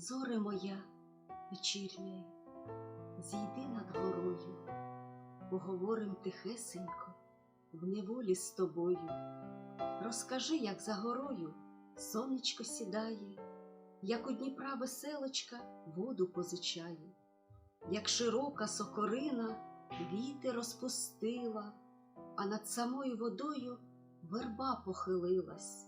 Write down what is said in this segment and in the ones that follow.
Зоре моя вечірня, зійди над горою, поговорим тихесенько в неволі з тобою. Розкажи, як за горою сонечко сідає, як у Дніпра веселочка воду позичає, як широка сокорина віти розпустила, а над самою водою верба похилилась,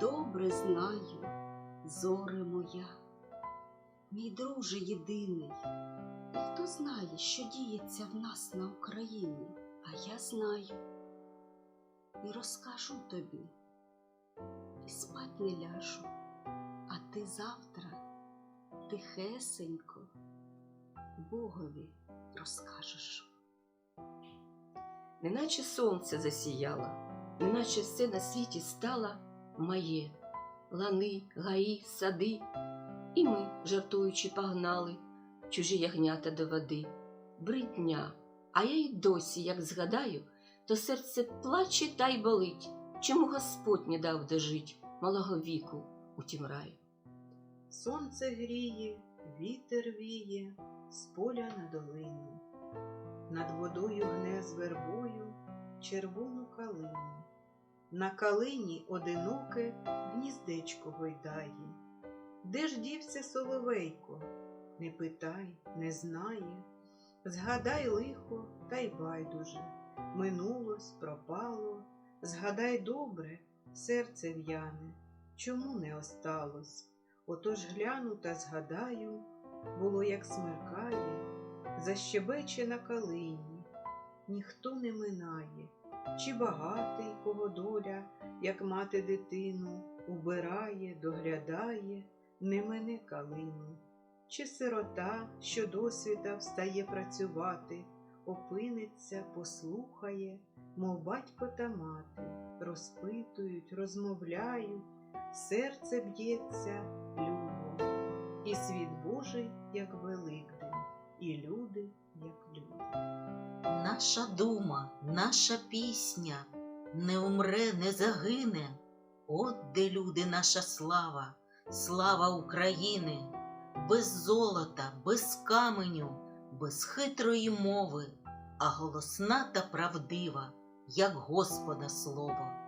добре знаю, зоре моя, мій друже єдиний, і хто знає, що діється в нас на Україні, а я знаю і розкажу тобі, і спать не ляжу, а ти завтра тихесенько Богові розкажеш. неначе сонце засіяло, неначе все на світі стало моє, лани, гаї, сади, і ми, жартуючи, погнали чужі ягнята до води. Бридня, а я й досі, як згадаю, то серце плаче та й болить, чому Господь не дав дожить малого віку у тім раю. Сонце гріє, вітер віє з поля на долину. Над водою гне з вербою червону калину. На калині одиноке гніздечко гойдає. Де ж дівся соловейко? Не питай, не знає. Згадай лихо, та й байдуже. Минулось, пропало. Згадай добре, серце в'яне. Чому не осталось? Отож гляну та згадаю, було, як смеркає, защебече на калині, ніхто не минає, чи багатий, кого доля, як мати дитину, убирає, доглядає, не мене калину, чи сирота, що досвіта встає працювати, опиниться, послухає, мов батько та мати, розпитують, розмовляють серце б'ється любо, і світ Божий, як Великдень, і люди, як люди. Наша дума, наша пісня не умре, не загине. От де люди, наша слава, слава України, без золота, без каменю, без хитрої мови, а голосна та правдива, як Господа слово.